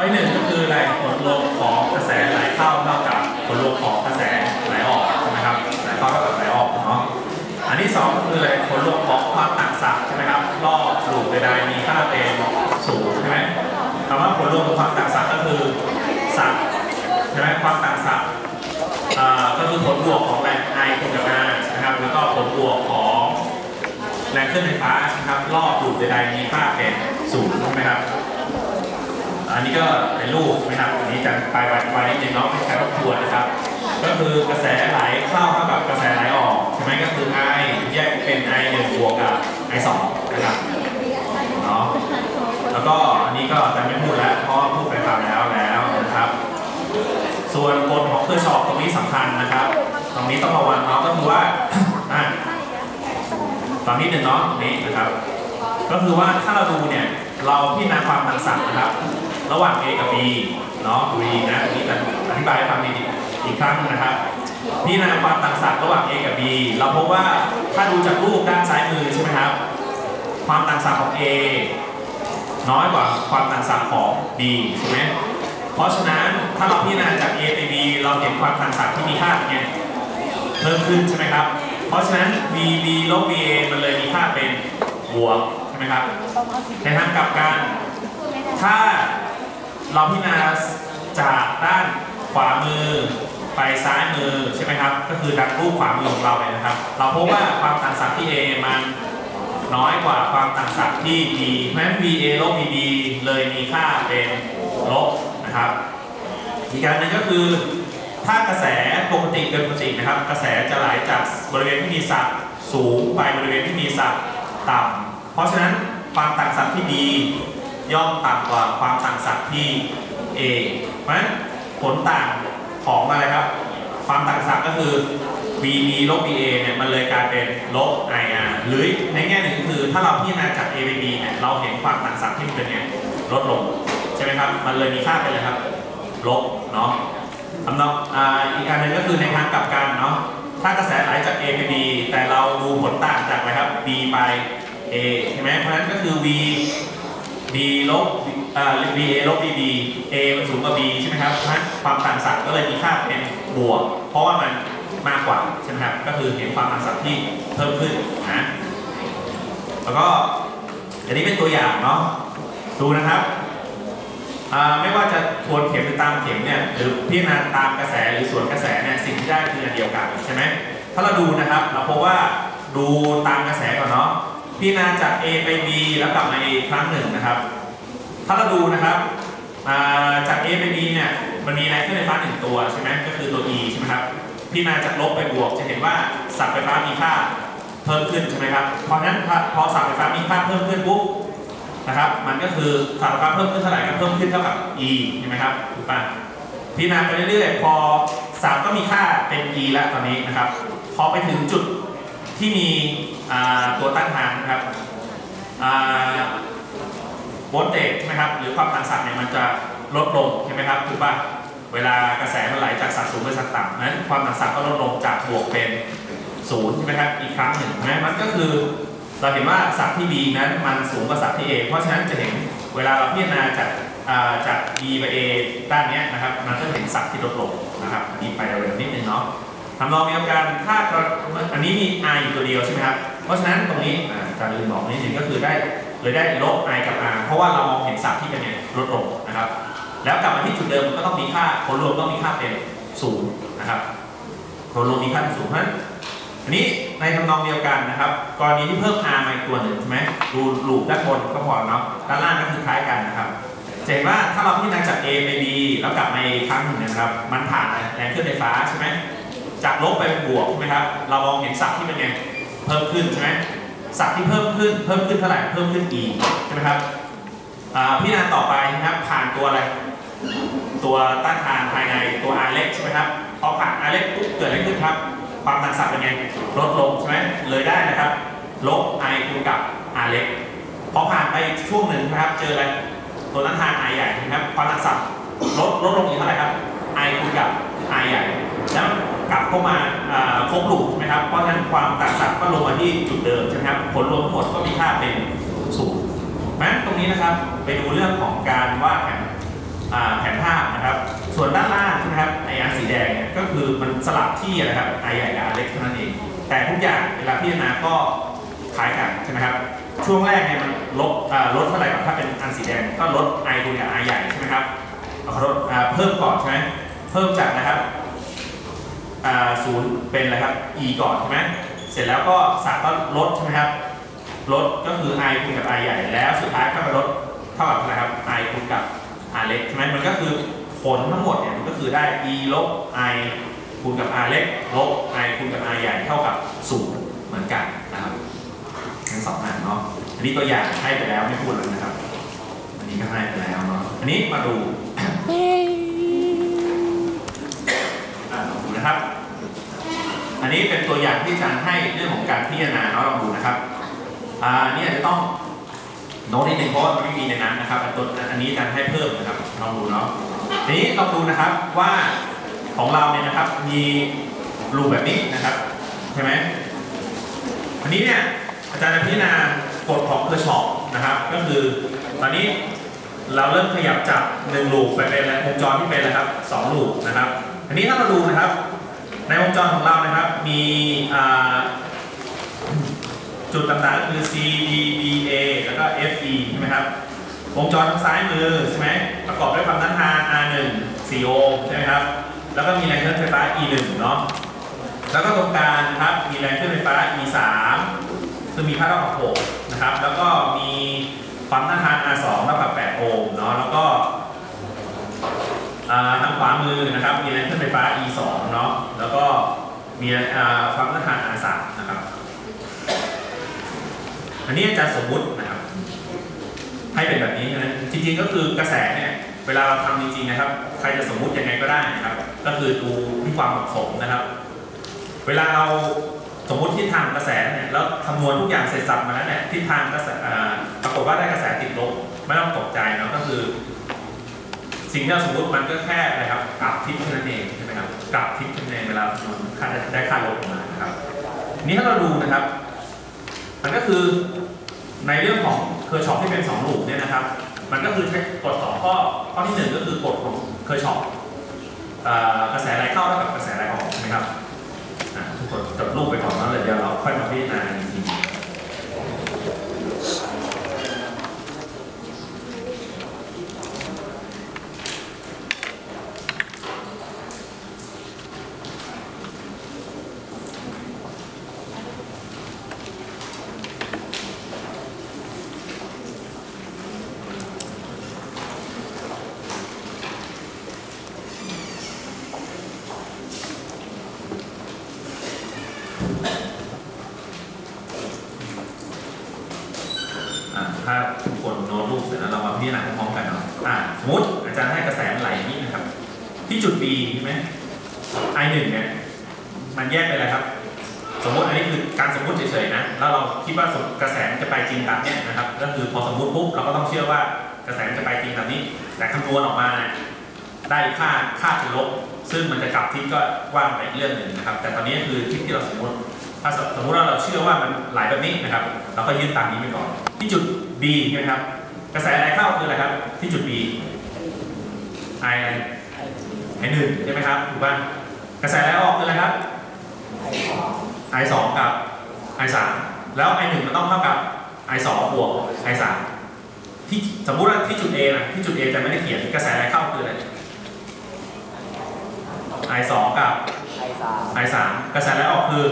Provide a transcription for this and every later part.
ข้อที่หนึ่งก็คืออะไรผลรวมของกระแสไหลเข้าเท่ากับผลรวมของกระแสไหลออกใช่ไหมครับไหลเข้าเท่ากับไหลออกเนาะอันที่สองก็คืออะไรผลรวมของความต่างศักย์ใช่ไหมครับรอบลูกใดๆมีค่าเป็นศูนย์ใช่ไหมคำว่าผลรวมของความต่างศักย์ก็คือศักย์ใช่ไหมความต่างศักย์ก็คือผลบวกของแรง I คูณกับ R นะครับแล้วก็ผลบวกของแรงเคลื่อนไฟฟ้านะครับรอบลูกใดๆมีค่าเป็นศูนย์ใช่ไหมครับ อันนี้ก็เป็นรูปนะครับอันนี้จะไปไว้ไว้ในน้องให้ใช้รบทวนนะครับ ก็คือกระแสไหลเข้าเท่ากับกระแสไหลออกใช่ไหมก็คือ I แยกเป็น I 1บวกกับ I 2นะครับเนาะแล้วก็อันนี้ก็จะไม่พูดแล้วเพราะพูดไปคราวแล้วแล้วนะครับ ส่วนกฎของเคร์ชอปตรงนี้สำคัญนะครับ ตรงนี้ต้องระวังเนาะก็คือว่าอะฟังนิดหนึ่งเนาะตรงนี้นะครับ ก็คือว่าถ้าเราดูเนี่ยเราพิจารณาความต่างศักย์นะครับ ระหว่าง A กับ B เนาะดูดีนะนนี้จะอธิบายให้ฟังดีอีกครั้งนะครับพิจารณาความต่างศักย์ระหว่าง A กับ B เราพบว่าถ้าดูจากรูปด้านซ้ายมือใช่ไหมครับ ความต่างศักย์ของ A น้อยกว่าความต่างศักย์ของ B ใช่ไหมเพราะฉะนั้นถ้าเราพิจารณาจาก A ไป B เราเห็นความต่างศักย์ที่มีค่าเป็นไงเพิ่มขึ้นใช่ไหมครับ เพราะฉะนั้น VB ลบ VA มันเลยมีค่าเป็นบวกใช่ไหมครับในทางกลับกัน ถ้า เราพิจารณาจากด้านขวามือไปซ้ายมือใช่ไหมครับ ก็คือดักรูปขวามือของเราเลยนะครับ เราพบว่าความต่างศักย์ที่ A มันน้อยกว่าความต่างศักย์ที่ B เพราะฉะนั้น VA ลบ VB เลยมีค่าเป็นลบนะครับอีกการหนึ่งก็คือถ้ากระแสปกติเกินปกตินะครับ กระแสจะไหลจากบริเวณที่มีศักย์สูงไปบริเวณที่มีศักย์ต่ำเพราะฉะนั้นความต่างศักย์ที่ B ย่อมต่ำกว่าความต่างศักย์ที่ A เพราะฉะนั้นผลต่างของอะไรครับ ความต่างศักย์ก็คือ VB ลบ VA เนี่ยมันเลยกลายเป็นลบ IR หรือในแง่หนึ่งก็คือถ้าเราพิจารณาจาก A ไป B เนี่ยเราเห็นความต่างศักย์ที่มันเป็นไงลดลงใช่ไหมครับมันเลยมีค่าเป็นอะไรครับลบเนาะคำนองอีกอันหนึ่งก็คือในทางกลับกันเนาะถ้ากระแสไหลจาก A ไป B แต่เราดูผลต่างจากอะไรครับ B ไป A ใช่ไหมเพราะฉะนั้นก็คือ V B ลบอ่า VA ลบ VB A มันสูงกว่า B ใช่ไหมครับเพราะฉะนั้นความต่างศักย์ก็เลยมีค่าเป็นบวก เพราะว่ามันมากกว่าใช่ไหมครับก็คือเห็นความต่างศักย์ที่เพิ่มขึ้นนะแล้วก็อันนี้เป็นตัวอย่างเนาะดูนะครับไม่ว่าจะทวนเข็มหรือตามเข็มเนี่ยหรือพิจารณาตามกระแสหรือส่วนกระแสเนี่ยสิ่งที่ได้คืออันเดียวกันใช่ไหมถ้าเราดูนะครับ เราพบว่าดูตามกระแสก่อนเนาะ พิจารณาจาก A ไป B แล้วกลับมา A อีกครั้งหนึ่งนะครับ ถ้าเราดูนะครับาจาก A ไป B เนี่ยมันมีแรงเคลื่อนไฟฟ้าหนึ่งตัวใช่ไหมก็คือตัว E ใช่ไหมครับพิจารณาจากลบไปบวกจะเห็นว่าสับไฟฟ้ามีค่าเพิ่มขึ้นใช่ไหมครับเพราะนั้นพอสับไฟฟ้ามีค่าเพิ่มขึ้นปุ๊บนะครับมันก็คือสารพัดเพิ่มขึ้นเท่าไหร่ก็เพิ่มขึ้นเท่ากับ e ใช่ไหมครับถูกปะพิจารณาไปเรื่อยๆพอสามก็มีค่าเป็น e แล้วตอนนี้นะครับพอไปถึงจุด ที่มีตัวต้านทานนะครับโวลเตจใช่ไหมครับหรือความต่างศักย์เนี่ยมันจะลดลงใช่ไหมครับถูกป่ะเวลากระแสมันไหลจากศักย์สูงไปศักย์ต่ำนั้นความต่างศักย์ก็ลดลงจากบวกเป็นศูนย์ใช่ไหมครับอีกครั้งหนึ่งนะมันก็คือเราเห็นว่าศักย์ที่ B นั้นมันสูงกว่าศักย์ที่ A เพราะฉะนั้นจะเห็นเวลาเราพิจารณาจากจาก B ไป A ด้านนี้นะครับมันก็เห็นศักย์ที่ลดลงนะครับอันนี้ไปเร็วนิดนึงเนาะ ทำนองเดียวกันถ้าเราอันนี้มี i อยู่ตัวเดียวใช่ไหมครับ เพราะฉะนั้นตรงนี้อ่าจะลืมบอกนิดนึงก็คือได้เลยได้ลบ i กับ r เพราะว่าเรามองเห็นศักย์ที่เป็นเนี่ยลดลงนะครับ แล้วกลับมาที่จุดเดิมก็ต้องมีค่าผลรวมต้องมีค่าเป็นศูนย์นะครับผลรวมมีค่าเป็นศูนย์เพราะฉะนั้นอันนี้ในทำนองเดียวกันนะครับ กรณีที่เพิ่ม r มาอีกตัวหนึ่งใช่ไหมดูลูปด้านบนก็พอเนาะด้านล่างก็คือคล้ายกันนะครับจะเห็นว่าถ้าเราพิจารณาจาก A ไป B แล้วกลับมาอีกครั้งหนึ่งนะครับ มันผ่านแรงเคลื่อนไฟฟ้าใช่ไหม จากลบไปเป็นบวกใช่ไหมครับ เรามองเห็นศักย์ที่เป็นไง เพิ่มขึ้นใช่ไหมศักย์ที่เพิ่มขึ้น เพิ่มขึ้นเท่าไหร่ เพิ่มขึ้น e ใช่ไหมครับพิจารณาต่อไปนะครับ ผ่านตัวอะไร ตัวต้านทานภายในตัว R เล็กใช่ไหมครับ พอผ่าน R เล็กปุ๊บเกิดอะไรขึ้นครับ ความต่างศักย์เป็นไง ลดลงใช่ไหมเลยได้นะครับ ลบ i คูณกับ r เล็ก พอผ่านไปช่วงหนึ่งนะครับ เจออะไร ตัวนั้นทาน i ใหญ่นะครับ ความต่างศักย์ลดลดลงอีกเท่าไหร่ครับ i คูณกับ i ใหญ่ แล้ว กลับเข้ามาครบลูกนะครับ เพราะฉะนั้นความต่างศักก็ลงมาที่จุดเดิมใช่ไหมครับผลรวมทั้งหมดก็มีค่าเป็นศูนย์นั้นตรงนี้นะครับไปดูเรื่องของการวาดแผนแผนภาพนะครับ ส่วนด้านล่างนะครับไออันสีแดงเนี่ยก็คือมันสลับที่นะครับไอใหญ่กับเล็กเท่านั้นเอง แต่ทุกอย่างเวลาพิจารณาก็คล้ายกันใช่ไหมครับช่วงแรกเนี่ยมันลบลดเท่าไหร่ครับถ้าเป็นอันสีแดงก็ลดไอคูณกับใหญ่ใช่ไหมครับขอโทษเพิ่มก่อนใช่ไหมเพิ่มจากนะครับ ศูนย์เป็นอะไรครับ e ก่อนใช่ไหมเสร็จแล้วก็สามก็ลดใช่ไหมครับลดก็คือ i คูณกับ i ใหญ่แล้วสุดท้ายก็มาลดเท่ากับอะไรครับ i คูณกับ r เล็กใช่ไหมมันก็คือผลทั้งหมดเนี่ยมันก็คือได้ e ลบ i คูณกับ r เล็กลบ i คูณกับ r ใหญ่เท่ากับ0เหมือนกันนะครับทั้งสองอันเนาะอันนี้ตัวอย่างให้ไปแล้วไม่พูดแล้วนะครับ อันนี้ก็ให้ไปแล้วเนาะอันนี้มาดู อะลองดูนะครับ อั นนี้เป็นตัวอย่างที่อาจารย์ให้เรื่องของการพิจารณาเนาะลองดูนะครับอ่าอันนี่อาจจะต้องโน้ตนิดนึงเพราะว่ามันไม่มีในนั้นนะครับอันตัวอันนี้อาจารย์ให้เพิ่มนะครับลองดูเนาะทีนี้ลองดูนะครับว่าของเราเนี่ยนะครับมีรูปแบบนี้นะครับใช่ไหมอันนี้เนี่ยอาจารย์จะพิจารณากฎของเคอร์ชอปนะครับ ก็คือตอนนี้เราเริ่มขยับจากหนึ่งลูปไปเป็นวงจรที่เป็นนะครับสองลูปนะครับ อันนี้ถ้าเราดูนะครับ ในวงจรของเรานะครับ มีจุดต่างๆก็คือ C D B A แล้วก็ F E ใช่ไหมครับ วงจรทางซ้ายมือใช่ไหมประกอบด้วยความต้านทาน R 1 4 โอห์มใช่ไหมครับ แล้วก็มีแรงเคลื่อนไฟฟ้า E 1เนาะ แล้วก็ตรงกลางนะครับ มีแรงเคลื่อนไฟฟ้า E 3ซึ่งมีค่าเท่ากับ6นะครับ แล้วก็มีความต้านทาน R 2เท่ากับ8โอห์มเนาะ แล้วก็ ทางขวามือนะครับมีแรงเคลื่อนไฟฟ้า E 2 เนาะแล้วก็มีความต้านทาน R 3 นะครับอันนี้อาจารย์สมมุตินะครับให้เป็นแบบนี้นะจริงๆก็คือกระแสเนี่ยเวลาเราทำจริงๆนะครับ ใครจะสมมุติยังไงก็ได้นะครับ ก็คือดูที่ความเหมาะสมนะครับ เวลาเราสมมติทิศทางกระแสเนี่ยแล้วคำนวณทุกอย่างเสร็จสับมาแล้วเนี่ยทิศทางกระแสปรากฏว่าได้กระแสติดลบไม่ต้องตกใจเนาะก็คือ สิ่งที่เราสมมติมันก็แค่อะครับกลับทิศเท่านั้นเองใช่ไหมครับกลับทิศเท่านั้นเองเวลาค่าได้ค่าลบออกมานะครับ นี่ถ้าเราดูนะครับ มันก็คือในเรื่องของเคอร์ชอปที่เป็น2ลูปเนี่ยนะครับ มันก็คือใช้กฎสองข้อข้อที่ 1 ก็คือกฎของเคอร์ชอปกระแสไหลเข้าเท่ากับกระแสไหลออกใช่ไหมครับทุกคนจดรูปไปก่อนแล้วเดี๋ยวเราค่อยมาพิจารณาอีกทีอะถ้าทุกคนโน้ตรูปเสร็จแล้วเรามาพิจารณาพร้อมๆกันเนาะอะสมมติอาจารย์ให้กระแสมันไหลอย่างนี้นะครับ ที่จุด B ใช่ไหม I 1เนี่ย มันแยกไปเลยครับ สมมติอันนี้คือการสมมติเฉยๆนะ แล้ ว่าสมกระแสมันจะไปจริงตามเนี้ยนะครับ ก็คือพอสมมติปุ๊บเราก็ต้องเชื่อว่ากระแสมันจะไปจริงตามนี้ แต่คำนวณออกมาเนี่ยได้ค่าค่าเป็นลบ ซึ่งมันจะกลับทิศก็ว่างไปอีกเรื่องหนึ่งนะครับ แต่ตอนนี้คือทิศที่เราสมมติ ถ้าสมมติว่าเราเชื่อว่ามันไหลแบบนี้นะครับ เราก็ยึดตามนี้ไปก่อน ที่จุด B ใช่ไหมครับ กระแสไหลเข้าคืออะไรครับ ที่จุด B I อะไร I หนึ่งใช่ไหมครับถูกป่ะกระแสไหลออกคืออะไรครับ I สองกับ I สาม แล้ว I หนึ่งมันต้องเท่ากับ I สองบวก I สามที่สมมุติว่าที่จุด A นะที่จุด A จะไม่ได้เขียนกระแสไหลเข้าคืออะไร I สองกับไอสาม I สามกระแสไหลออกคือ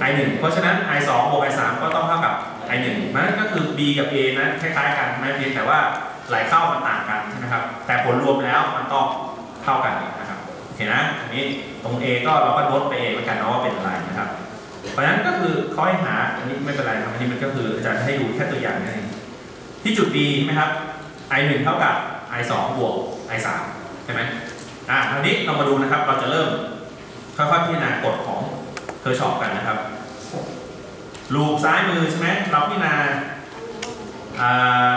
ไอ I 1เพราะฉะนั้น I 2บวก I 3ก็ต้องเท่ากับ I 1มันก็คือ B กับ A นะคล้ายๆกันไม่เพียงแต่ว่าไหลเข้ามันต่างกันใช่ไหมครับ แต่ผลรวมแล้วมันต้องเท่ากันนะครับโอเคนะอันนี้ตรง A ก็เราก็ลดไป A เหมือนกันเนาะว่าเป็นอะไรนะครับ เพราะฉะนั้นก็คือเขาให้หาอันนี้ไม่เป็นไรครับอันนี้มันก็คืออาจารย์ให้ดูแค่ตัวอย่างนั่นเองที่จุด B ใช่ไหมครับ I 1เท่ากับ I 2บวก I 3ใช่ไหมอะคราวนี้เรามาดูนะครับ เราจะเริ่มค่อยๆพิจารณากฎของเคอร์ชอปกันนะครับ ลูปซ้ายมือใช่ไหมเราพิจารณาอ่า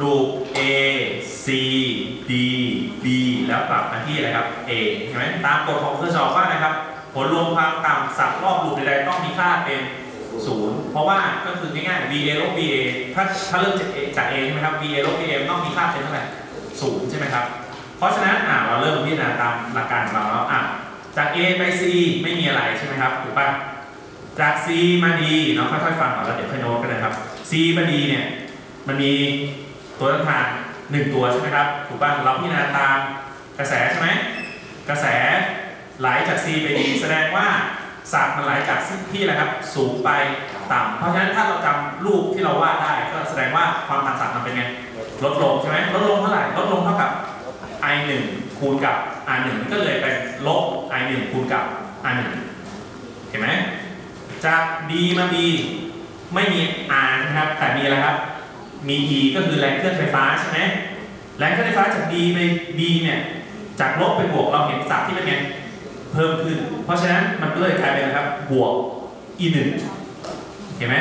ลูป A C D B แล้วกลับมาที่อะไรครับ A ใช่ไหมตามกฎของเคอร์ชอปว่านะครับ ผลรวมความต่ำสับรอบลูปใดๆต้องมีค่าเป็นศูนย์เพราะว่าก็คือง่ายๆ VA ลบ VA ถ้าถ้าเริ่มจาก A จาก A ใช่ไหมครับ VA ลบ VA ต้องมีค่าเป็นเท่าไหร่ศูนย์ใช่ไหมครับ เพราะฉะนั้นอ่าเราเริ่มพิจารณาตามหลักการของเราแล้วอะจาก A ไป C ไม่มีอะไรใช่ไหมครับถูกป่ะจาก C มา D เนาะค่อยๆฟังก่อนแล้วเดี๋ยวค่อยโน้ตกันเลยครับ C มา D เนี่ยมันมีตัวต้านทานหนึ่งตัวใช่ไหมครับถูกป่ะเราพิจารณาตามกระแสใช่ไหมกระแส ไหลจาก C ไป D แสดงว่าสัตว์มันไหลจากที่อะไรครับสูงไปต่ำเพราะฉะนั้นถ้าเราจำรูปที่เราวาดได้ก็แสดงว่าความต่างสัตว์มันเป็นไงลดลงใช่ไหมลดลงเท่าไหร่ลดลงเท่ากับ i 1คูณกับ r 1ก็เลยเป็นลบ i 1คูณกับ r 1เห็นไหมจาก d มา b ไม่มี r นะครับแต่มีอะไรครับมี e ก็คือแรงเคลื่อนไฟฟ้าใช่ไหมแรงเคลื่อนไฟฟ้าจาก d ไป b เนี่ยจากลบไปบวกเราเห็นศัพท์ที่เป็นไง เพิ่มขึ้น เพราะฉะนั้นมันก็เลยกลายเป็นนะครับ บวก e 1เห็นไหม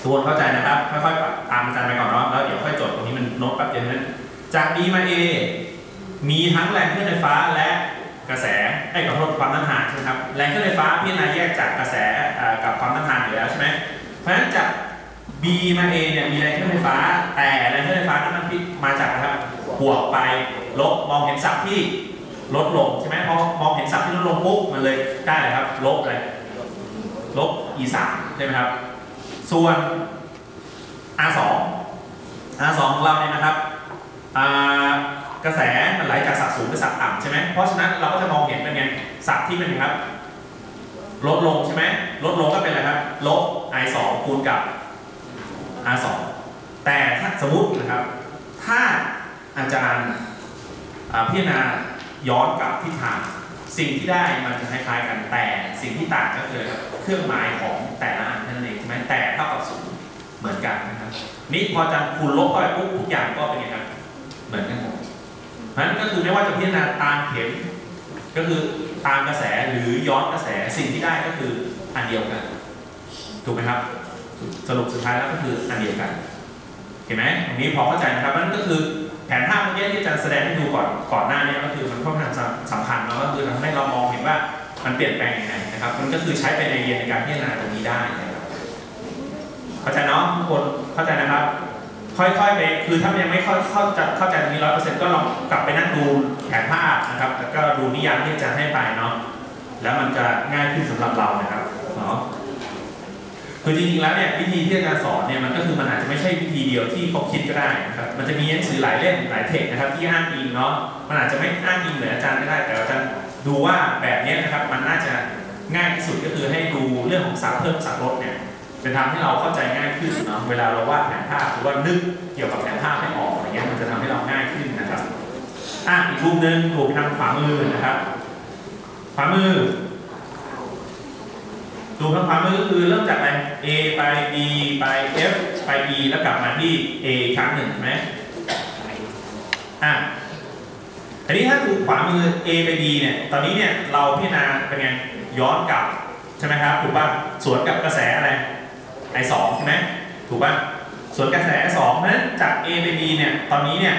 ทุกคนเข้าใจนะครับค่อยๆตามอาจารย์ไปก่อนเนาะแล้วเดี๋ยวค่อยจดตรงนี้มันโน้ตแป๊บเดียวนั้นจาก D มา A มีทั้งแรงเคลื่อนไฟฟ้าและกระแสไอ้ยขอโทษความต้านทานใช่ไหมครับแรงเคลื่อนไฟฟ้าพิจารณาแยกจากกระแสกับความต้านทานอยู่แล้วใช่ไหมเพราะฉะนั้นจาก B มา A เนี่ยมีแรงเคลื่อนไฟฟ้า แต่แรงเคลื่อนไฟฟ้านั้นมันมาจากนะครับบวกไปลบมองเห็นศัพท์ที่ ลดลงใช่ไหมพอมองเห็นศัพท์ที่ลดลงปุ๊บมันเลยได้เลยครับ ลบเลยลบ E 3ใช่ไหมครับ ส่วน R 2 R 2ของเราเนี่ยนะครับกระแสมันไหลจากสัดสูงไปสัดต่ำใช่ไหมเพราะฉะนั้นเราก็จะมองเห็นเป็นไงสัดที่เป็นครับ ลดลงใช่ไหมลดลงก็เป็นอะไรครับ ลบ i 2คูณกับ r 2แต่ถ้าสมมตินะครับ ถ้าอาจารย์พิจารณา ย้อนกลับทิศทางสิ่งที่ได้มันจะคล้ายๆกันแต่สิ่งที่ต่างก็คือเครื่องหมายของแต่ละอันนั่นเองใช่ไหมแต่เท่ากับศูนย์เหมือนกันนะครับนี่พอจารย์คูณลบเข้าไปปุ๊บทุกอย่างก็เป็นไงครับเหมือนกันหมดนั้นก็คือไม่ว่าจะพิจารณาตามเข็มก็คือตามกระแสหรือย้อนกระแสสิ่งที่ได้ก็คืออันเดียวกัน ถูกไหมครับ สรุปสุดท้ายแล้วก็คืออันเดียวกัน เห็นไหมตรงนี้พอเข้าใจนะครับนั่นก็คือ แผนภาพเมื่อกี้ที่อาจารย์แสดงให้ดูก่อนก่อนหน้านี้ก็คือมันค่อนข้างสำคัญเนาะก็คือทำให้เรามองเห็นว่ามันเปลี่ยนแปลงยังไงนะครับ มันก็คือใช้เป็นไอเดียในการพิจารณาตรงนี้ได้นะครับเข้าใจเนาะทุกคนเข้าใจนะครับ ค่อยๆไปคือถ้ายังไม่เข้าเข้าใจเข้าใจตรงนี้ร้อยเปอร์เซ็นต์ก็ลองกลับไปนั่งดูแผนภาพนะครับ แล้วก็ดูนิยามที่อาจารย์ให้ไปเนาะแล้วมันจะง่ายขึ้นสำหรับเรานะครับเนาะ คือจริงๆแล้วเนี่ยวิธีที่อาจารย์สอนเนี่ยมันก็คือมันอาจจะไม่ใช่วิธีเดียวที่เขาคิดก็ได้นะครับมันจะมีหนังสือหลายเล่มหลายเทคนะครับที่อ้างอิงเนาะมันอาจจะไม่อ้างอิงเหมือนอาจารย์ก็ได้แต่อาจารย์ดูว่าแบบนี้นะครับมันน่าจะง่ายที่สุดก็คือให้ดูเรื่องของสับเพิ่มสับลดเนี่ยจะทำให้เราเข้าใจง่ายขึ้นเนาะเวลาเราวาดแผนภาพหรือว่านึกเกี่ยวกับแผนภาพให้ออกอะไรเงี้ยมันจะทำให้เราง่ายขึ้นนะครับอะอีกรูปหนึ่งถูกทางขวามือนะครับขวามือ ดูทางขวามือก็คือเริ่มจากอะไร A ไป B ไป F ไป E แล้วกลับมาที่ A ครั้งหนึ่งใช่ไหมอะทีนี้ถ้าดูขวามือ A ไป B เนี่ย ตอนนี้เนี่ยเราพิจารณาเป็นไงย้อนกลับใช่ไหมครับถูกป่ะสวนกับกระแสอะไรไอสองใช่ไหมถูกป่ะสวนกระแสสองเพราะฉะนั้นจาก A ไป B เนี่ยตอนนี้เนี่ย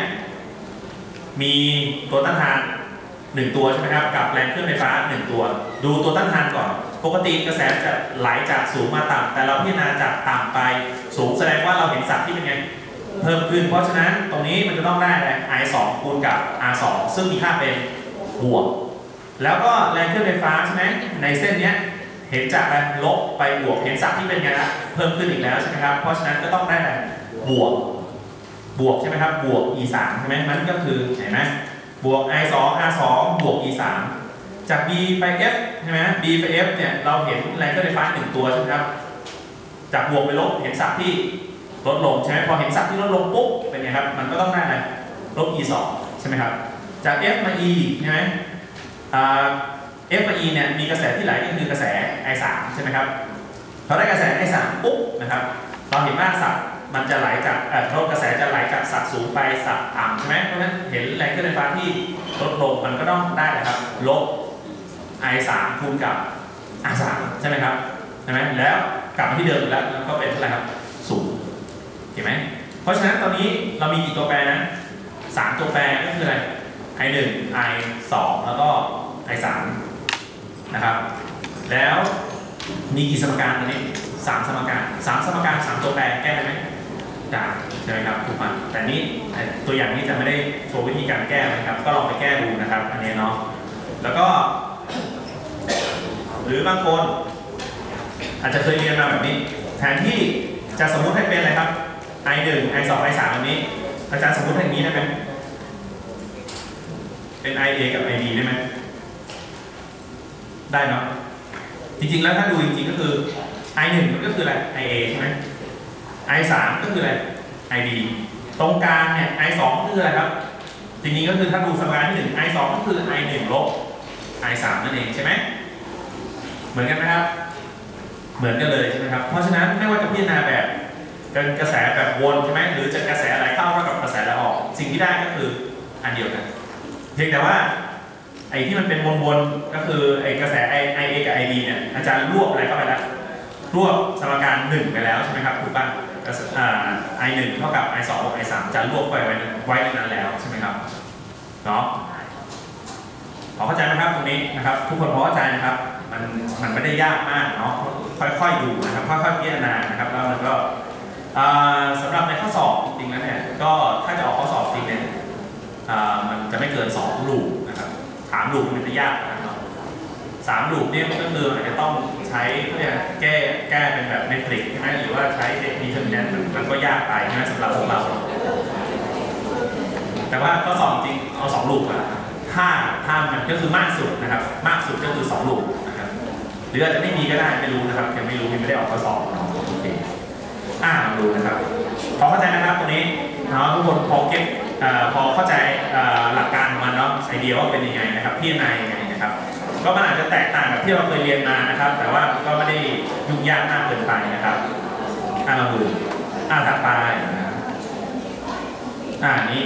มีตัวต้านทานหนึ่งตัวใช่ไหมครับกับแรงเคลื่อนไฟฟ้าหนึ่งตัว ดูตัวต้านทานก่อน ปกติกระแสจะไหลจากสูงมาต่ำแต่เราพิจารณาจากต่ำไป สูงแสดงว่าเราเห็นสัดที่เป็นไงเพิ่มขึ้น เพราะฉะนั้นตรงนี้มันจะต้องได้อะไร I 2คูณกับ R 2ซึ่งมีค่าเป็นบวก แล้วก็แรงเคลื่อนไฟฟ้าใช่ไหมในเส้นเนี้ยเห็นจากอะไรลบไปบวกเห็นสับที่เป็นไงละเพิ่มขึ้นอีกแล้วใช่ไหมครับเพราะฉะนั้นก็ต้องได้อะไรบวกบวกใช่ไหมครับบวก e 3ใช่ไหมมันก็คือเห็นไหมบวก i 2 r 2บวก e 3 จาก b ไป f ใช่ไหม b ไป f เนี่ยเราเห็นแรงเคลื่อนไฟฟ้าหนึ่งตัวใช่ไหมครับ จากบวกไปลบเห็นสับที่ลดลงใช่ไหมพอเห็นสับที่ลดลงปุ๊บเป็นไงครับ มันก็ต้องได้อะไรลบ e 2ใช่ไหมครับ จาก f มา e ใช่ไหมอ่า F กับ E เนี่ยมีกระแสที่ไหลก็คือกระแส I3 ใช่ไหมครับพอได้กระแส I3 ปุ๊บนะครับเราเห็นว่าสับมันจะไหลจากเอ่อรถกระแสจะไหลจากสับสูงไปสับต่ำใช่ไหมเพราะฉะนั้นเห็นแรงเคลื่อนไฟฟ้าที่ลดลงมันก็ต้องได้นะครับลบ I3 คูณกับ R3 ใช่ไหมครับใช่ไหมแล้วกลับมาที่เดิมแล้วแล้วก็เป็นเท่าไหร่ครับศูนย์เห็นไหมเพราะฉะนั้นตอนนี้เรามีกี่ตัวแปรนะสามตัวแปรก็คืออะไร I1 I2 แล้วก็ I3 นะครับ แล้วมีกี่สมการตอนนี้สามสมการสามสมการสามตัวแปรแก้ได้ไหมได้ใช่ไหมครับถูกมั้ยแต่นี้ตัวอย่างนี้จะไม่ได้โชว์วิธีการแก้นะครับ ก็ลองไปแก้ดูนะครับ อันนี้เนาะแล้วก็ หรือบางคนอาจจะเคยเรียนมาแบบนี้ แทนที่จะสมมติให้เป็นอะไรครับ i 1 i 2 i 3แบบนี้ อาจารย์สมมติให้อย่างนี้ได้ไหมเป็น i a กับ i b ได้ไหมได้เนาะจริงๆแล้วถ้าดูจริงๆก็คือ i 1มันก็คืออะไร i a ใช่ไหม i 3ก็คืออะไร i b ตรงกลางเนี่ย i 2คืออะไรครับจริงๆก็คือถ้าดูสมการที่ 1 i 2ก็คือ i 1ลบ i 3นั่นเองใช่ไหม เหมือนกันไหมครับ เหมือนกันเลยใช่ไหมครับ เพราะฉะนั้นไม่ว่าจะพิจารณาแบบกระแสแบบวนใช่ไหมหรือจะกระแสไหลเข้าเท่ากับกระแสไหลออก สิ่งที่ได้ก็คืออันเดียวกัน เพียงแต่ว่าไอ้ที่มันเป็นวนๆก็คือไอ้กระแส i i a กับ i b เนี่ยอาจารย์รวบอะไรเข้าไปแล้วรวบสมการหนึ่งไปแล้วใช่ไหมครับถูกป่ะกระแสอ่า i 1เท่ากับ i 2บวก i 3อาจารย์รวบไปไว้ไว้ในนั้นแล้วใช่ไหมครับเนาะพอเข้าใจไหมครับตรงนี้นะครับ ทุกคนพอเข้าใจนะครับ มันมันไม่ได้ยากมากเนาะค่อยๆดูนะครับค่อยๆพิจารณานะครับแล้วมันก็สำหรับในข้อสอบจริงๆแล้วเนี่ยก็ถ้าจะออกข้อสอบจริงเนี่ยมันจะไม่เกินสองลูกนะครับถามลูกมันจะยากนะครับสามลูกเนี่ยมันก็คืออาจจะต้องใช้เนี่ยแก้แก้เป็นแบบเมทริกใช่ไหมหรือว่าใช้เด็กดีเทอร์มินนมันมันก็ยากไปใช่ไหมสำหรับพวกเรา แต่ว่าข้อสอบจริงเอาสองลูกอะถ้าถ้ามันก็คือมากสุดนะครับ มากสุดก็คือสองลูก หรืออาจจะไม่มีก็ได้ไม่รู้นะครับยังไม่รู้ยังไม่ได้ออกข้อสอบเนาะโอเคอ่าดูนะครับพอเข้าใจนะครับตรงนี้เนาะทุกคนพอเก็ตเอ่อพอเข้าใจหลักการของมันเนาะไอเดียว่าเป็นยังไงนะครับพิจารณายังไงนะครับ ก็มันอาจจะแตกต่างกับที่เราเคยเรียนมานะครับ แต่ว่าก็ไม่ได้ยุ่งยากมากเกินไปนะครับอ่าลองดูอ่าถัดไปนะอ่าอันนี้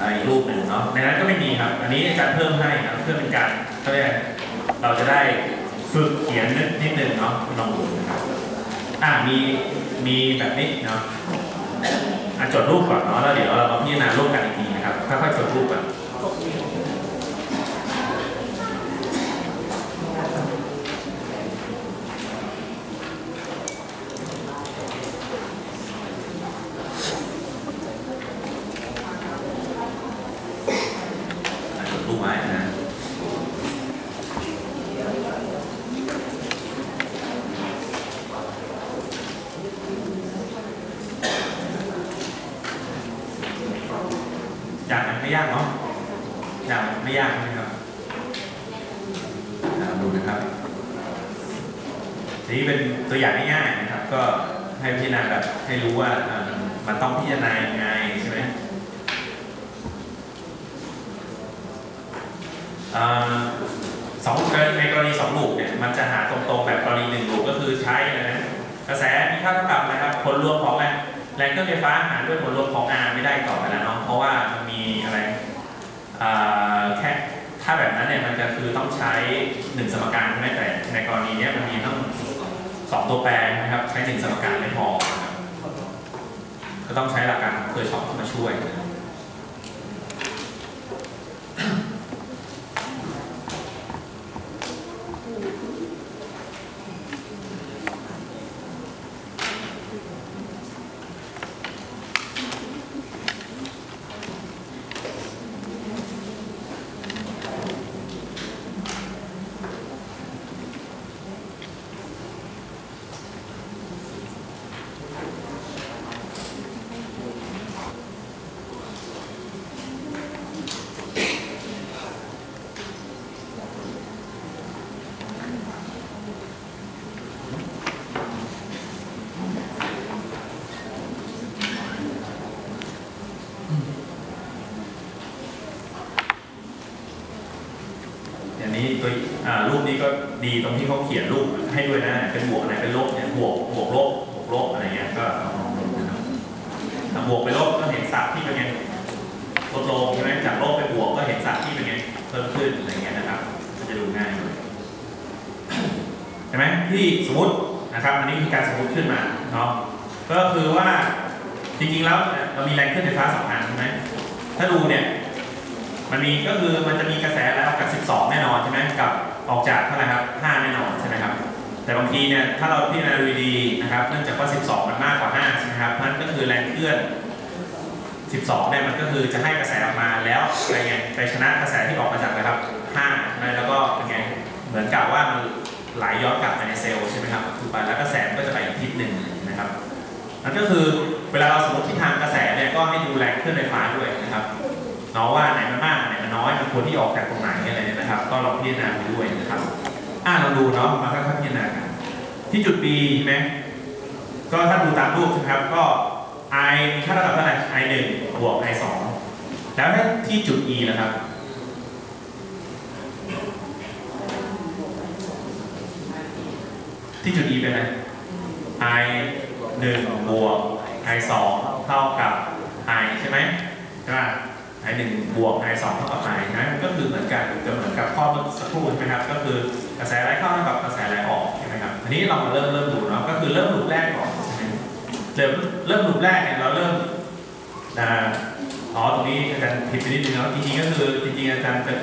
อ่าอีกรูปหนึ่งเนาะในนั้นก็ไม่มีครับ อันนี้อาจารย์เพิ่มให้นะเพื่อเป็นการเขาเรียก เราจะได้ฝึกเขียนนิดนิดนึงเนาะลองดูนะครับอ่ามีมีแบบนี้เนาะอะจดรูปก่อนเนาะแล้วเดี๋ยวเรามาพิจารณารูปกันอีกทีนะครับค่อยๆจดรูปก่อนอะจดรูปไว้นะ ยากไหมไม่ยากเนาะยากไหมไม่ยากใช่ครับดูนะครับทีนี้เป็นตัวอย่างง่ายๆนะครับ ก็ให้พิจารณาแบบให้รู้ว่ามันต้องพิจารณายังไงใช่ไหมอ่าสองในกรณีสองลูกเนี่ยมันจะหาตรงๆแบบกรณีหนึ่งลูกก็คือใช้นะกระแสมีค่าเท่ากับนะครับผลรวมของอะไรแรงเครื่องไฟฟ้าหารด้วยผลรวมของ R ไม่ได้ต่อไปแล้วเนาะเพราะว่ามันมี อะไรแค่ถ้าแบบนั้นเนี่ยมันจะคือต้องใช้หนึ่งสมการใช่ไหมแต่ในกรณีเนี้ยมันมีต้องสองตัวแปรนะครับใช้หนึ่งสมการไม่พอก็ต้องใช้หลักการเคอร์ช็อปเข้ามาช่วยนะครับ อันนี้ตัวอ่ารูปนี้ก็ดี ตรงที่เขาเขียนรูปให้ด้วยนะ เป็นบวกไหนเป็นลบเนี่ยบวกบวกลบบวกลบอะไรเงี้ยก็ลองดูนะครับถ้าบวกไปลบก็เห็นสับที่เป็นไงลดลงใช่ไหมจากลบไปบวกก็เห็นสับที่เป็นไงเพิ่มขึ้นอะไรเงี้ยนะครับก็จะดูง่ายหน่อยใช่ไหมที่สมมตินะครับอันนี้คือการสมมติขึ้นมาเนาะก็คือว่าจริงๆแล้วเรามีแรงเคลื่อนไฟฟ้าสองอันใช่ไหมถ้าดูเนี่ยมันมีก็คือมันจะมีกระแสไหลออกจาก12 แน่นอนใช่ไหมกับ ออกจากเท่าไหร่ครับ 5 แน่นอนใช่ไหมครับ แต่บางทีเนี่ยถ้าเราพิจารณาดูดีนะครับเนื่องจากว่า 12 มันมากกว่า 5 ใช่ไหมครับนั่นก็คือแรงเคลื่อน 12 เนี่ยมันก็คือจะให้กระแสออกมาแล้วไปไงไปชนะกระแสที่ออกมาจากอะครับ5ใช่ไหมแล้วก็เป็นไงเหมือนกับว่ามันไหลย้อนกลับไปในเซลล์ใช่ไหมครับถูกไปแล้วกระแสก็จะไปอีกทิศหนึ่งนะครับนั่นก็คือเวลาเราสมมติทิศทางกระแสเนี่ยก็ให้ดูแรงเคลื่อนไฟฟ้าด้วยนะครับเนาะว่าไหนมันมากไหนมันน้อยมันควรที่ออกจากตรงไหนอะไนะครับ ก็ลองพิจารณาไปด้วยนะครับ อ่าเราดูเนาะมาค่อยๆพิจารณากันที่จุด B ใช่ไหมก็ถ้าดูตามรูปนะครับ ก็ I มีค่าเท่ากับเท่าไหร่ I 1บวก I 2แล้วถ้าที่จุด E นะครับที่จุด E เป็นไร I 1บวก I 2เท่ากับ I ใช่ไหมใช่ไหม I 1บวก I 2เท่ากับ I นะมันก็คือเหมือนกันจะเหมือนกับข้อเมื่อสักครู่ใช่ไหมครับ ก็คือกระแสไหลเข้าเท่ากับกระแสไหลออกใช่ไหมครับอันนี้เรามาเริ่มเริ่มดูเนาะก็คือเริ่มลูปแรกก่อนเริ่มเริ่มลูปแรกเนี่ยเราเริ่มอ่าอ๋อตรงนี้อาจารย์ผิดไปนิดนึงแล้วจริงๆก็คือจริงๆอาจารย์จะ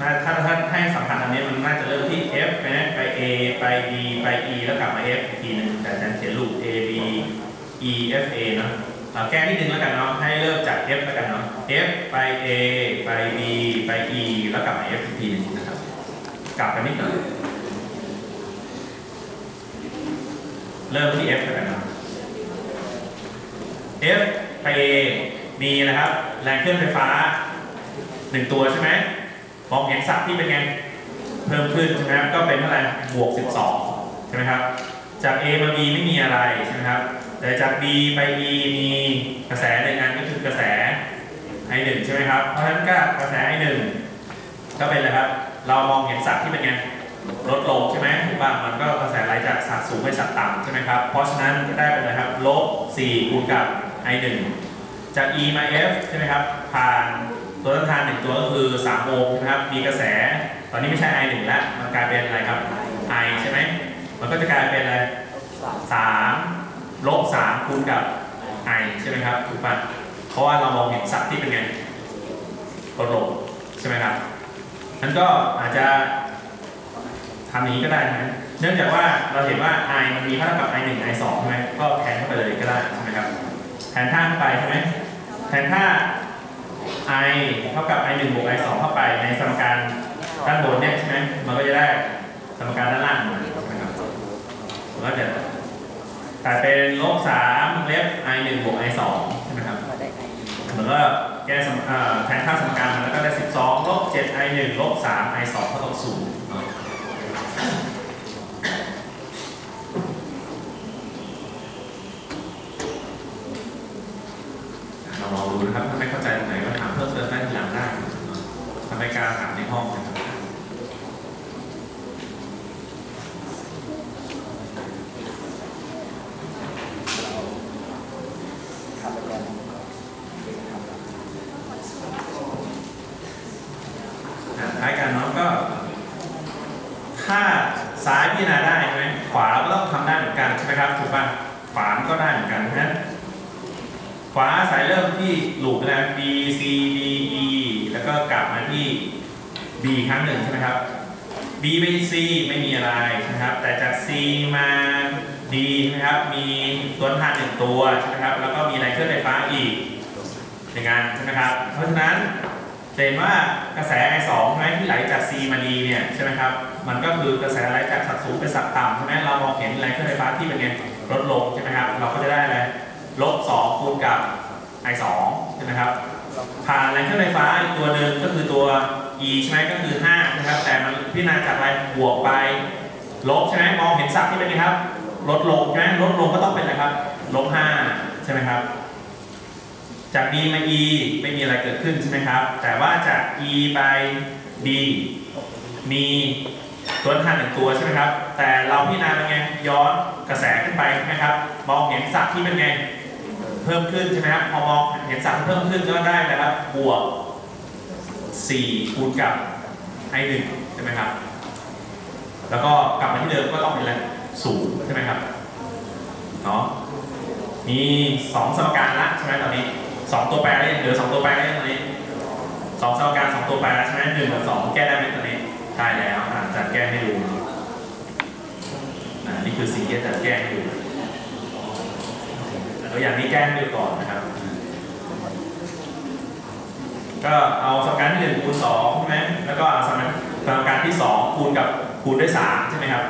น่าถ้าถ้าให้สัมพันธ์อันนี้มันน่าจะเริ่มที่ F ไปนะไป A ไป B ไป E แล้วกลับมา F อีกทีหนึงแต่อาจารย์เขียนลูป A B E F A เนาะ แก้นิดนึงแล้วกันเนาะให้เริ่มจาก F แล้วกันเนาะ F ไป A ไป B ไป E แล้วกลับมา F อีกทีนึงนะครับ กลับกันนิดหน่อยเริ่มที่ F แล้วกันเนาะ F ไป A มีนะครับ แรงเคลื่อนไฟฟ้าหนึ่งตัวใช่ไหมมองเห็นศักที่เป็นไง เพิ่มขึ้นใช่ไหมครับก็เป็นเท่าไหร่บวก 12 ใช่ไหมครับ จาก A มา B ไม่มีอะไรใช่ไหมครับ แต่จาก B ไป E มีกระแสหนึ่งอันก็คือกระแส I 1 ใช่ไหมครับเพราะฉะนั้นก็กระแส I 1 ก็เป็นอะไรครับ เรามองเห็นศักที่เป็นไงลดลงใช่ไหมถูกป่ะมันก็กระแสไหลจากศักสูงไปศักต่ำใช่ไหมครับเพราะฉะนั้นก็ได้เป็นอะไรครับลบ4คูณกับ I 1 จาก E มา F ใช่ไหมครับผ่านตัวต้านทานหนึ่งตัวก็คือ3โอห์มใช่ไหมครับมีกระแส ตอนนี้ไม่ใช่ I 1 แล้วมันกลายเป็นอะไรครับ I ใช่ไหมมันก็จะกลายเป็นอะไร3 ลบ3คูณกับ I ใช่ไหมครับถูกป่ะเพราะว่าเรามองเห็นศักที่เป็นไงลดลงใช่ไหมครับนั้นก็อาจจะทำอย่างนี้ก็ได้นะเนื่องจากว่าเราเห็นว่า i มันมีค่าเท่ากับ i 1 i 2ใช่ไหมก็แทนเข้าไปเลยก็ได้ใช่ไหมครับแทนท่าเข้าไปใช่ไหมแทนท่า i เท่ากับ i 1บวก i 2เข้าไปในสมการด้านบนเนี่ยใช่ไหมมันก็จะได้สมการด้านล่างมาใช่ไหมครับมันก็จะ กลายเป็นลบ3เล็บ i 1บวก i 2ใช่ไหมครับเหมือนก็แก้สมแทนค่าสมการมันแล้วก็ได้12ลบ7 i 1ลบ3 i 2เท่ากับ0เนาะเราลองดูนะครับถ้าไม่เข้าใจตรงไหนก็ถามเพิ่มเติมได้ทีหลังได้เนอะถ้าไม่กล้าถามในห้องนะครับ อะคล้ายกันเนาะก็ ถ้าซ้ายพิจารณาได้ใช่ไหมขวาก็ต้องทำได้เหมือนกันใช่ไหมครับถูกป่ะขวาก็ได้เหมือนกันเพราะฉะนั้นขวาสายเริ่มที่ลูปนะ B C D E แล้วก็กลับมาที่ B ครั้งหนึ่งใช่ไหมครับ B ไป C ไม่มีอะไรใช่ไหมครับ แต่จาก C มา D ใช่ไหมครับ มีตัวทานหนึ่งตัวใช่ไหมครับ แล้วก็มีแรเคลื่อนไฟฟ้าอีกอย่านใช่ไหมครับ เพราะฉะนั้นเห็นว่ากระแส I2 ใช่ไหมที่ไหลจาก C มา D เนี่ยใช่ไหมครับ มันก็คือกระแสไหลจากสัดสูงไปสัดต่ำใช่ไหมเรามองเห็นแรงเคลื่อนไฟฟ้าที่เป็นไงลดลงใช่ไหมครับเราก็จะได้อะไรลบ2คูณกับ I2 ใช่ไหมครับผ่านแรงเคลื่อนไฟฟ้าอีกตัวหนึ่งก็คือตัว E ใช่ไหมก็คือ5นะครับแต่มันพิจารณาจากอะไรบวกไปลบใช่ไหมมองเห็นศัดที่เป็นไงครับลดลงใช่ไหมลดลงก็ต้องเป็นอะไรครับลบ5ใช่ไหมครับจาก B มา E ไม่มีอะไรเกิดขึ้นใช่ไหมครับ แต่ว่าจาก E ไป D มี ตัวทานหนึ่งตัวใช่ไหมครับ แต่เราพิจารณาเป็นไงย้อนกระแสขึ้นไปใช่ไหมครับ มองเห็นศักดิ์ที่เป็นไง เพิ่มขึ้นใช่ไหมครับ พอมองเห็นศักดิ์เพิ่มขึ้นก็ได้นะครับ บวก 4 คูณกับ i 1ใช่ไหมครับ แล้วก็กลับมาที่เดิมก็ต้องเป็นอะไรศูนย์ใช่ไหมครับ เนาะมีสองสมการละใช่ไหมตอนนี้สองตัวแปรแล้วยังเหลือสองตัวแปรแล้วยังตอนนี้สองสมการสองตัวแปรแล้วใช่ไหมหนึ่งกับสองแก้ได้ไหมตอนนี้ ได้แล้วอาจัดแก้ให้ดูอ่านี่คือสิ่งที่จัดแก้ให้ดูตัวอย่างนี้แก้ให้ดูก่อนนะครับ ก็เอาสมการที่หนึ่งคูณสองใช่ไหมแล้วก็เอาสมการสมการที่สองคูณกับคูณด้วย3ใช่ไหมครับ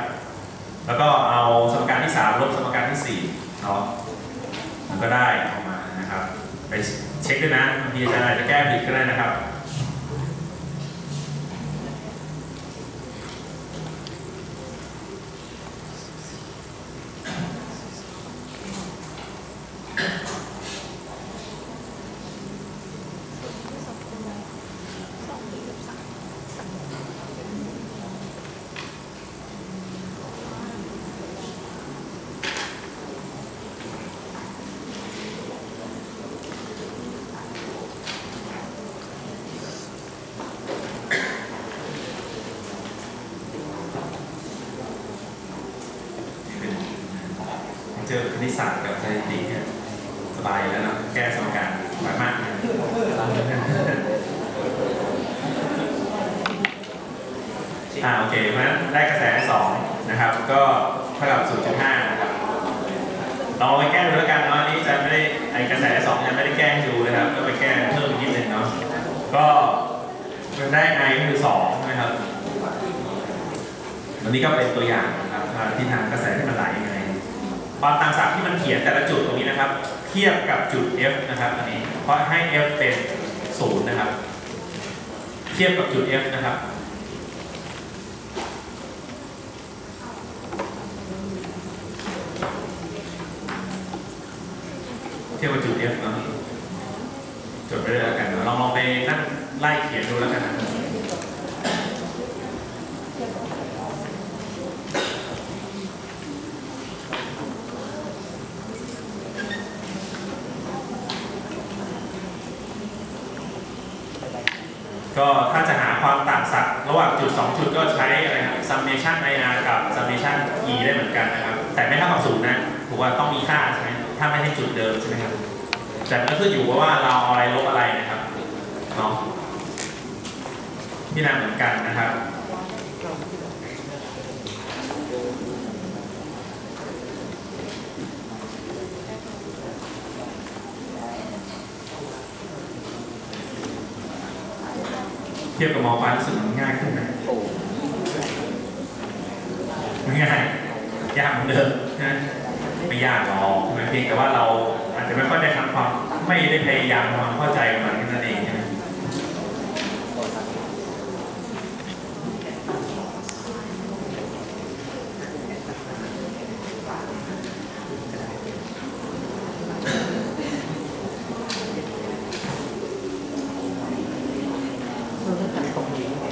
แล้วก็เอาสมการที่3ลบสมการที่4เนาะมันก็ได้ออกมานะครับ ไปเช็คด้วยนะบางทีอาจารย์อาจจะแก้ผิดก็ได้นะครับ เจอคณิตศาสตร์กับสถิติเนี่ยสบายอยู่แล้วเนอะแก้สมการสบายมากนะอ่าโอเคเพราะฉะนั้นได้กระแส2นะครับ ก็ เท่ากับ0.5นะครับลองไปแก้ดูแล้วกันเนาะอันนี้จะไม่ได้ไอกระแส2ยังไม่ได้แก้ให้ดูนะครับ ก็ไปแก้เพิ่มอีกนิดนึงเนาะก็มันได้ไอคือ2นะครับวันนี้ก็เป็นตัวอย่างนะครับทิศทางกระแสที่มันไหลยังไงความต่างศักย์ที่มันเขียนแต่ละจุดตรงนี้นะครับ เทียบกับจุด F นะครับอันนี้เพราะให้ F เป็นศูนย์นะครับ เทียบกับจุด F นะครับ เทียบกับจุด F เนะจดไปเลยแล้วกันลองลองไปนั่งไล่เขียนดูแล้วกันนะก็ถ้าจะหาความต่างศักระหว่างจุด 2 จุดก็ใช้อะไรครับ summation ir กับ summation e ได้เหมือนกันนะครับ แต่ไม่เท่ากับศูนย์นะถูกว่าต้องมีค่าใช่ไหม ถ้าไม่ใช่จุดเดิมใช่ไหมครับแต่มันก็ขึ้นอยู่กับว่าเราเอาอะไรลบอะไรนะครับเนาะที่นั่นเหมือนกันนะครับ เทียบกับมอปลายรู้สึกมันง่ายขึ้นไหมมันง่ายยากเหมือนเดิมนะ ไม่ยากหรอกใช่ไหมเพียงแต่ว่าเราอาจจะไม่ค่อยได้ทำความไม่ได้พยายามทำความเข้าใจกับมันแค่นั้นเองใช่ไหมอะไร